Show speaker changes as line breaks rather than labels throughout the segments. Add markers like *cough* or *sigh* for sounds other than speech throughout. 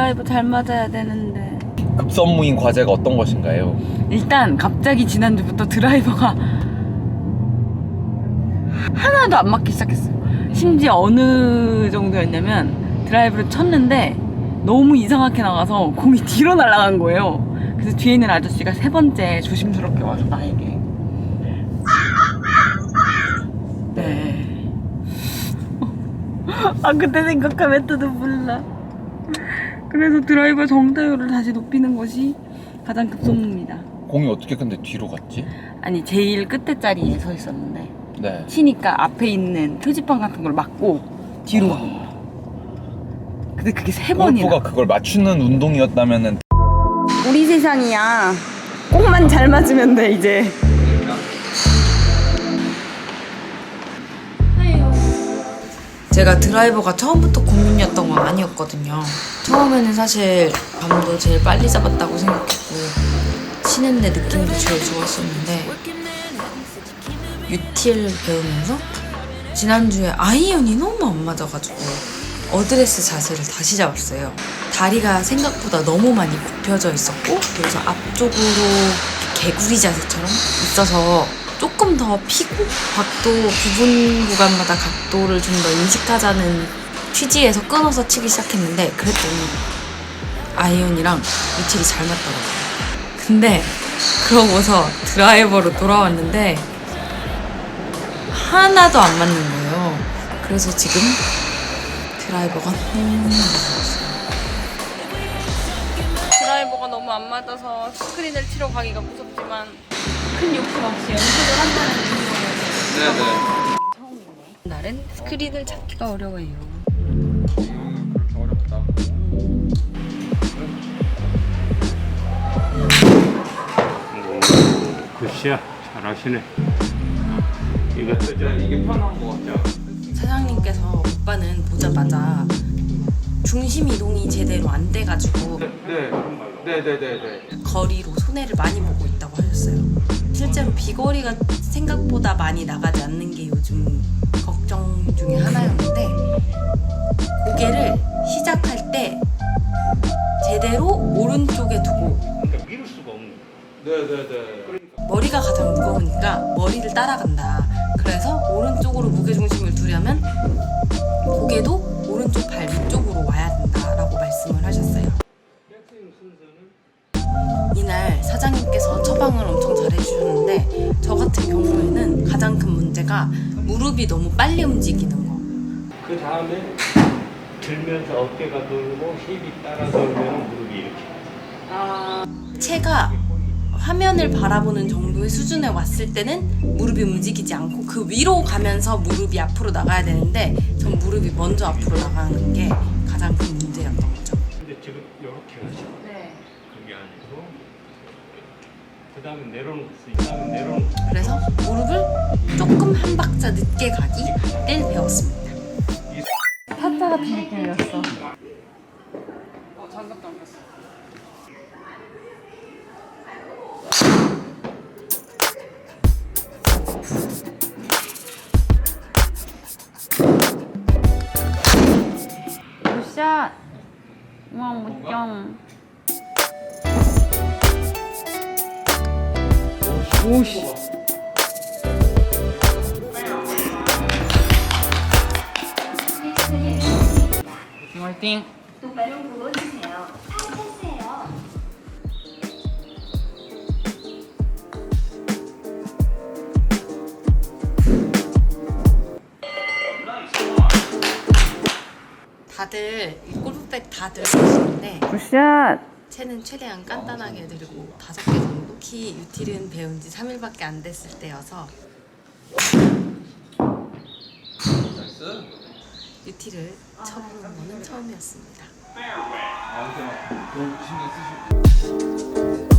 드라이브 잘 맞아야 되는데.
급선무인 과제가 어떤 것인가요?
일단 갑자기 지난주부터 드라이버가 하나도 안 맞기 시작했어요. 심지어 어느 정도였냐면 드라이브를 쳤는데 너무 이상하게 나가서 공이 뒤로 날아간 거예요. 그래서 뒤에 있는 아저씨가 세 번째 조심스럽게 와서 나에게 네. *laughs* 아 그때 생각하면 또 눈물 나. 그래서 드라이버 정타율을 다시 높이는 것이 가장 급선무입니다.
공이 어떻게 근데 뒤로 갔지?
아니 제일 끝에 자리에 서 있었는데
네.
치니까 앞에 있는 표지판 같은 걸 막고 뒤로 간 거야. 근데 그게 세 번이나.
골프가 그걸 맞추는 운동이었다면은
우리 세상이야. 꼭만 잘 맞으면 돼 이제.
제가 드라이버가 처음부터 고민이었던 건 아니었거든요. 처음에는 사실 감도 제일 빨리 잡았다고 생각했고 치는데 느낌도 제일 좋았었는데 유틸 배우면서 지난주에 아이언이 너무 안 맞아가지고 어드레스 자세를 다시 잡았어요. 다리가 생각보다 너무 많이 굽혀져 있었고 그래서 앞쪽으로 개구리 자세처럼 있어서 조금 더 피고 각도 부분 구간마다 각도를 좀 더 인식하자는 취지에서 끊어서 치기 시작했는데 그랬더니 아이언이랑 유틸이 잘 맞더라고요. 근데 그러고서 드라이버로 돌아왔는데 하나도 안 맞는 거예요. 그래서 지금 드라이버가 너무
드라이버가 너무 안 맞아서 스크린을 치러 가기가 무섭지만 큰 욕심 없이 연습을 한다는 의미로
네네.
날은 스크린을 잡기가 어려워요.
그렇게 어렵다고.
굿샷 잘하시네 이거
이게 편한 거 같죠?
사장님께서 오빠는 보자마자 중심 이동이 제대로 안 돼가지고
네. 네네네네.
거리로 손해를 많이 보고 있다고 하셨어요. 실제로 비거리가 생각보다 많이 나가지 않는 게 요즘 걱정 중에 하나였는데 고개를 시작할 때 제대로 오른쪽에 두고
그러니까 미룰 수가 없는
네네네.
머리가 가장 무거우니까 머리를 따라간다. 그래서 오른쪽으로 무게 중심을 두려면 고개도 오른쪽 발 위쪽으로 와야 된다라고 말씀을 하셨어요.
백스윙 순서는
이날 사장님께서 처방을 엄청 잘해주셨는데 저 같은 경우에는 가장 큰 문제가 무릎이 너무 빨리 움직이는 거.
그 다음에 들면서 어깨가 돌고 힙이 따라 돌면 무릎이 이렇게
체가 화면을 바라보는 정도의 수준에 왔을 때는 무릎이 움직이지 않고 그 위로 가면서 무릎이 앞으로 나가야 되는데 전 무릎이 먼저 앞으로 나가는 게 가장 큰 문제였던 거죠.
근데 지금 이렇게
네.
그게 아니고 그 다음에 내려놓고 그 다음에 내려놓고
그래서 무릎을 조금 한 박자 늦게 가기를 배웠습니다.
타짜 같은 느낌이었어. 어, 장갑도 안 꼈어. 굿샷! 우와, 못경. 오씨. 화이팅!
똑바로
다들 이 골프백 다 들고 계시는데
굿샷!
채는 최대한 간단하게 들고 다섯 개 정도 키 유틸은 배운 지 3일밖에 안 됐을 때여서
나이스.
유틸을 쳐보는 거는 처음이었습니다.
아 근데 막 너무 신경 쓰시고.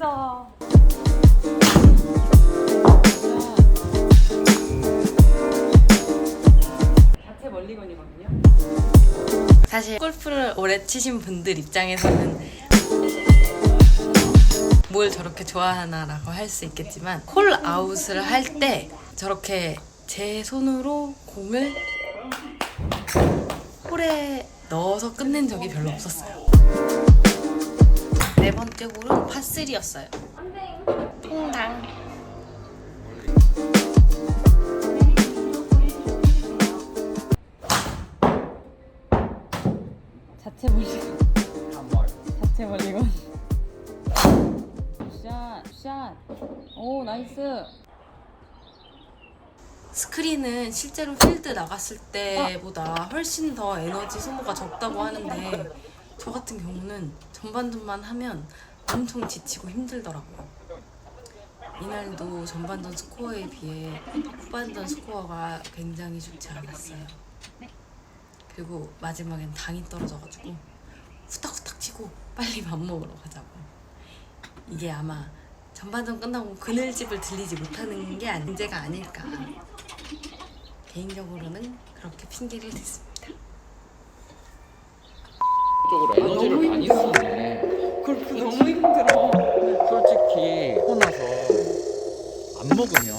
진짜. 자체 멀리건이거든요.
사실 골프를 오래 치신 분들 입장에서는 뭘 저렇게 좋아하나라고 할 수 있겠지만 콜 아웃을 할 때 저렇게 제 손으로 공을 홀에 넣어서 끝낸 적이 별로 없었어요. 네 번째 홀은 파3였어요. 통당.
자체 멀리건. 자체 멀리건. 샷, 샷. 오 나이스.
스크린은 실제로 필드 나갔을 때보다 훨씬 더 에너지 소모가 적다고 하는데 저 같은 경우는 전반전만 하면 엄청 지치고 힘들더라고요. 이날도 전반전 스코어에 비해 후반전 스코어가 굉장히 좋지 않았어요. 그리고 마지막엔 당이 떨어져가지고 후딱후딱 치고 빨리 밥 먹으러 가자고. 이게 아마 전반전 끝나고 그늘집을 들리지 못하는 게 문제가 아닐까. 개인적으로는 그렇게 핑계를 댔습니다.
쪽으로 에너지를 많이 쓰네.
골프 너무 힘들어.
솔직히 하고 나서 안 먹으면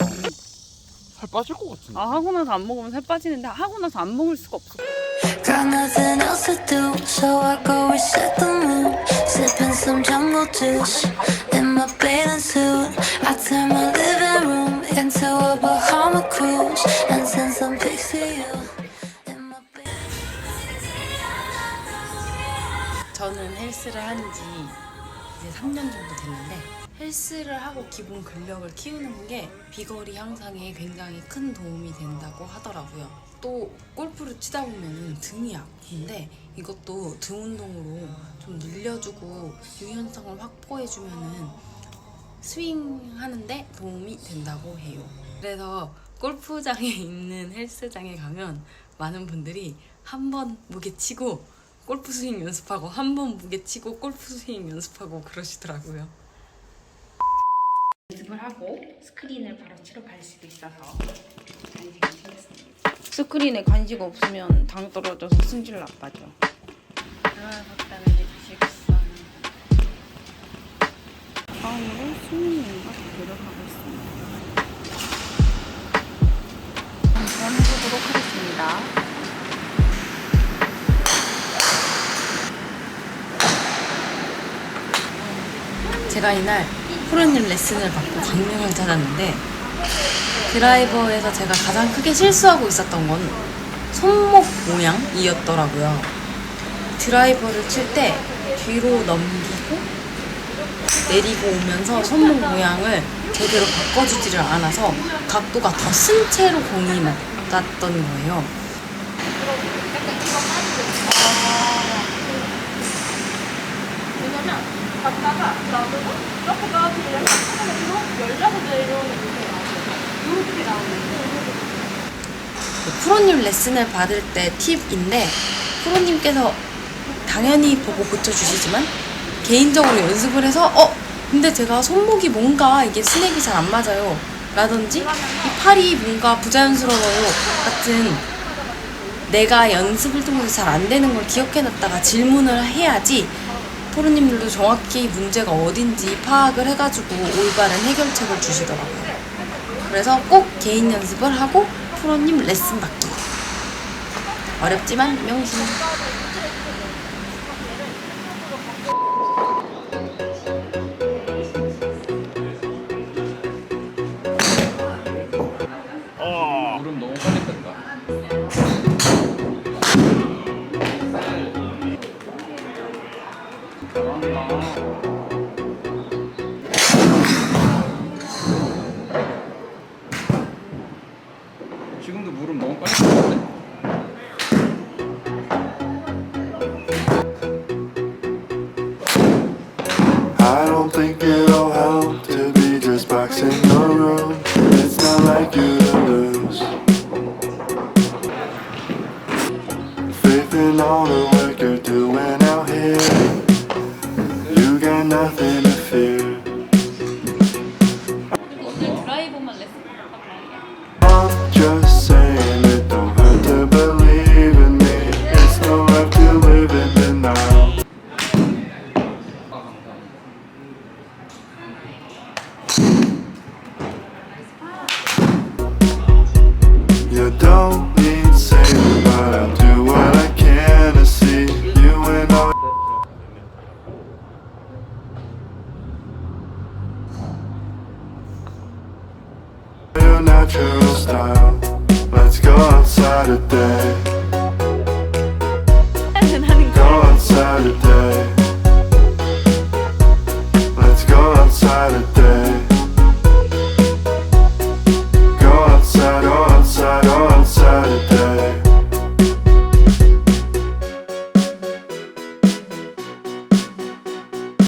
살 빠질 것 같은데.
아 하고 나서 안 먹으면 살 빠지는데 하고 나서 안 먹을 수가 없어.
Got nothing else to do, so I go reset the mood. Sipping some jungle juice in my bathing suit.
헬스를 한지 이제 3년 정도 됐는데 헬스를 하고 기본 근력을 키우는 게 비거리 향상에 굉장히 큰 도움이 된다고 하더라고요. 또 골프를 치다 보면 등이 아픈데 이것도 등 운동으로 좀 늘려주고 유연성을 확보해주면은 스윙 하는데 도움이 된다고 해요. 그래서 골프장에 *laughs* 있는 헬스장에 가면 많은 분들이 한 번 무게 치고 골프 스윙 연습하고 한 번 무게 치고 골프 스윙 연습하고 그러시더라고요.
연습을 하고 스크린을 바로 치러 갈 수도 있어서 간식을 챙겼습니다.
스크린에 관심 없으면 당 떨어져서 승질 나빠져. 다음으로 수민이가 노력하고 있습니다. 한번 해보도록 하겠습니다.
제가 이날 프로님 레슨을 받고 강릉을 찾았는데 드라이버에서 제가 가장 크게 실수하고 있었던 건 손목 모양이었더라고요. 드라이버를 칠 때 뒤로 넘기고 내리고 오면서 손목 모양을 제대로 바꿔주지를 않아서 각도가 더 쓴 채로 공이 맞았던 거예요. 프로님 레슨을 받을 때 팁인데 프로님께서 당연히 보고 고쳐주시지만 개인적으로 연습을 해서 어 근데 제가 손목이 뭔가 이게 스냅이 잘 안 맞아요 라든지 이 팔이 뭔가 부자연스러워요 같은 내가 연습을 통해서 잘 안 되는 걸 기억해놨다가 질문을 해야지 프로님들도 정확히 문제가 어딘지 파악을 해가지고 올바른 해결책을 주시더라고요. 그래서 꼭 개인 연습을 하고 프로님 레슨 받기. 어렵지만 명심.
지금도 물은 너무 빨리 뺐는데?